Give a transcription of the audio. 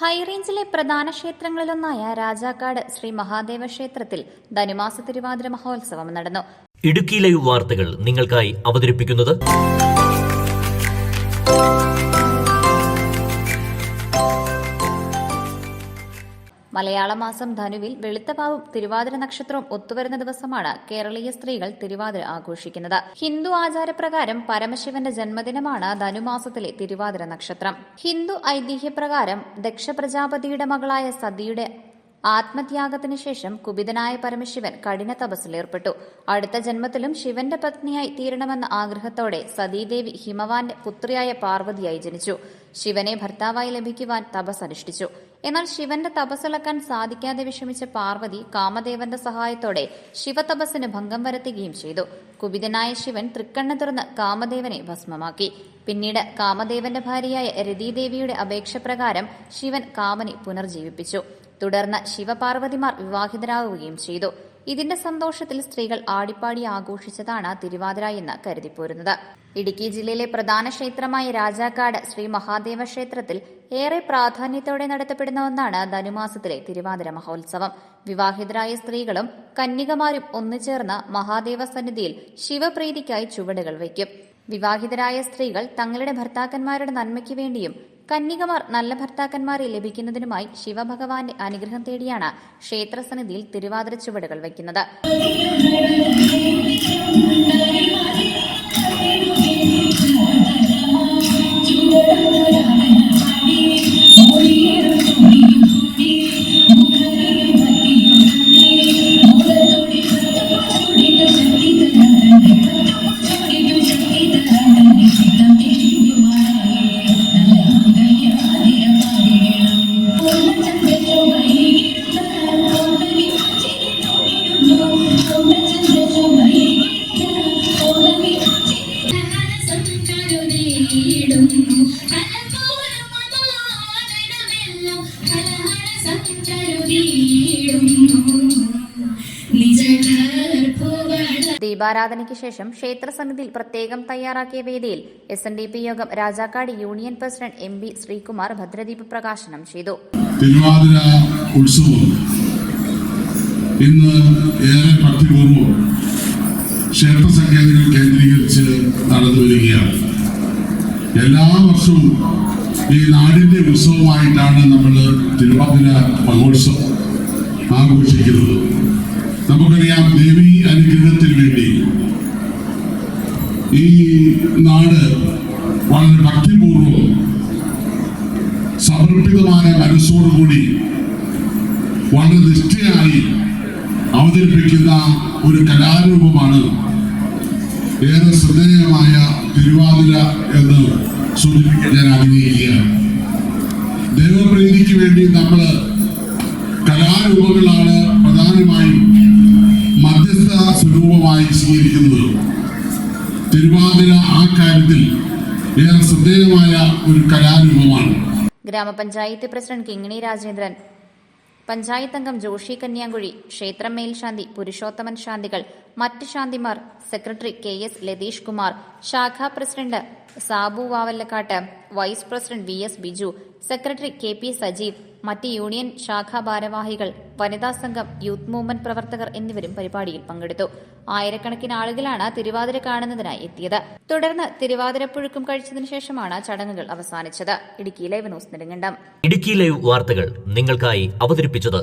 ഹൈറേഞ്ചിലെ പ്രധാന ക്ഷേത്രങ്ങളിലൊന്നായ രാജാക്കാട് ശ്രീ മഹാദേവ ക്ഷേത്രത്തിൽ ധനുമാസ തിരുവാതിര മഹോത്സവം നടന്നു. ഇടുക്കി ലൈവ് വാർത്തകൾ നിങ്ങൾക്കായി അവതരിപ്പിക്കുന്നത് മലയാള മാസം ധനുവിൽ വെളുത്തപാവും തിരുവാതിര നക്ഷത്രവും ഒത്തുവരുന്ന ദിവസമാണ് കേരളീയ സ്ത്രീകൾ തിരുവാതിര ആഘോഷിക്കുന്നത്. ഹിന്ദു ആചാരപ്രകാരം പരമശിവന്റെ ജന്മദിനമാണ് ധനുമാസത്തിലെ തിരുവാതിര നക്ഷത്രം. ഹിന്ദു ഐതിഹ്യപ്രകാരം ദക്ഷ പ്രജാപതിയുടെ മകളായ സതിയുടെ ആത്മത്യാഗത്തിന് ശേഷം കുപിതനായ പരമശിവൻ കഠിന തപസ്സിലേർപ്പെട്ടു അടുത്ത ജന്മത്തിലും ശിവന്റെ പത്നിയായി തീരണമെന്ന ആഗ്രഹത്തോടെ സതീദേവി ഹിമവാന്റെ പുത്രിയായ പാർവതിയായി ജനിച്ചു. ശിവനെ ഭർത്താവായി ലഭിക്കുവാൻ തപസ് അനുഷ്ഠിച്ചു എന്നാൽ ശിവന്റെ തപസ്സിളക്കാൻ സാധിക്കാതെ വിഷമിച്ച പാർവതി കാമദേവന്റെ സഹായത്തോടെ ശിവതപസ്സിന് ഭംഗം വരുത്തുകയും ചെയ്തു. കുപിതനായ ശിവൻ തൃക്കണ്ണ തുറന്ന് കാമദേവനെ ഭസ്മമാക്കി. പിന്നീട് കാമദേവന്റെ ഭാര്യയായ രതിദേവിയുടെ അപേക്ഷ പ്രകാരം ശിവൻ കാമനെ പുനർജീവിപ്പിച്ചു. തുടർന്ന് ശിവപാർവതിമാർ വിവാഹിതരാകുകയും ചെയ്തു. ഇതിന്റെ സന്തോഷത്തിൽ സ്ത്രീകൾ ആടിപ്പാടി ആഘോഷിച്ചതാണ് തിരുവാതിര എന്ന് കരുതിപ്പോരുന്നത്. ഇടുക്കി ജില്ലയിലെ പ്രധാന ക്ഷേത്രമായ രാജാക്കാട് ശ്രീ മഹാദേവ ക്ഷേത്രത്തിൽ ഏറെ പ്രാധാന്യത്തോടെ നടത്തപ്പെടുന്ന ഒന്നാണ് ധനുമാസത്തിലെ തിരുവാതിര മഹോത്സവം. വിവാഹിതരായ സ്ത്രീകളും കന്യകമാരും ഒന്നുചേർന്ന് മഹാദേവ സന്നിധിയിൽ ശിവപ്രീതിക്കായി ചുവടുകൾ വയ്ക്കും. വിവാഹിതരായ സ്ത്രീകൾ തങ്ങളുടെ ഭർത്താക്കന്മാരുടെ നന്മയ്ക്ക് വേണ്ടിയും കന്യകമാർ നല്ല ഭർത്താക്കന്മാരെ ലഭിക്കുന്നതിനുമായി ശിവഭഗവാന്റെ അനുഗ്രഹം തേടിയാണ് ക്ഷേത്രസന്നിധിയിൽ തിരുവാതിര ചുവടുകൾ വയ്ക്കുന്നത്. ദീപാരാധനയ്ക്ക് ശേഷം ക്ഷേത്രസമിതിയിൽ പ്രത്യേകം തയ്യാറാക്കിയ വേദിയിൽ എസ് എൻ ഡി പി യോഗം Rajakkad union president M B Sreekumar ഭദ്രദീപ് പ്രകാശനം ചെയ്തു. തിരുവാതിര ഉത്സവം ഇന്ന് ഏറെ ഭക്തിപൂർവം ക്ഷേത്ര സങ്കേതങ്ങൾ കേന്ദ്രീകരിച്ച് നടന്നു വരികയാണ് എല്ലാ വർഷവും ഈ നാടിന്റെ ഉത്സവമായിട്ടാണ് നമ്മൾ തിരുവാതിര മഹോത്സവം ആഘോഷിക്കുന്നത്. നമുക്കറിയാം ദേവി അനുഗ്രഹത്തിന് വേണ്ടി ഈ നാട് വളരെ ഭക്തിപൂർവം സമർപ്പിതമായ മനസ്സോടുകൂടി വളരെ നിഷ്ഠയായി അവതരിപ്പിക്കുന്ന ഒരു കലാരൂപമാണ് ഏറെ ശ്രദ്ധേയമായ തിരുവാതിര എന്ന് സൂചിപ്പിക്കാൻ ഞാൻ ആഗ്രഹിക്കുകയാണ്. ദൈവപ്രീതിക്ക് വേണ്ടി നമ്മൾ കലാരൂപങ്ങളാണ് പ്രധാനമായും മധ്യസ്ഥ സ്വരൂപമായി സ്വീകരിക്കുന്നത്. തിരുവാതിര ആ കാര്യത്തിൽ ഏറെ ശ്രദ്ധേയമായ ഒരു കലാരൂപമാണ്. ഗ്രാമപഞ്ചായത്ത് പ്രസിഡന്റ് കിങ്ങിണി രാജേന്ദ്രൻ പഞ്ചായത്ത് അംഗം ജോഷി കന്യാകുഴി ക്ഷേത്രം മേൽശാന്തി പുരുഷോത്തമൻ ശാന്തികൾ മറ്റ് ശാന്തിമാർ secretary K S Latheesh Kumar ശാഖാ president Sabu Vavallakkattu vice president V S Biju secretary K P Sajeev മറ്റ് യൂണിയൻ ശാഖാ ഭാരവാഹികൾ വനിതാ സംഘം യൂത്ത് മൂവ്മെന്റ് പ്രവർത്തകർ എന്നിവരും പരിപാടിയിൽ പങ്കെടുത്തു. ആയിരക്കണക്കിന് ആളുകളാണ് തിരുവാതിര കാണുന്നതിനായി എത്തിയത്. തുടർന്ന് തിരുവാതിര പുഴുക്കും കഴിച്ചതിനു ശേഷമാണ് ചടങ്ങുകൾ അവസാനിച്ചത്. Idukki live news Nedumkandam. Idukki live വാർത്തകൾ നിങ്ങൾക്കായി അവതരിപ്പിച്ചത്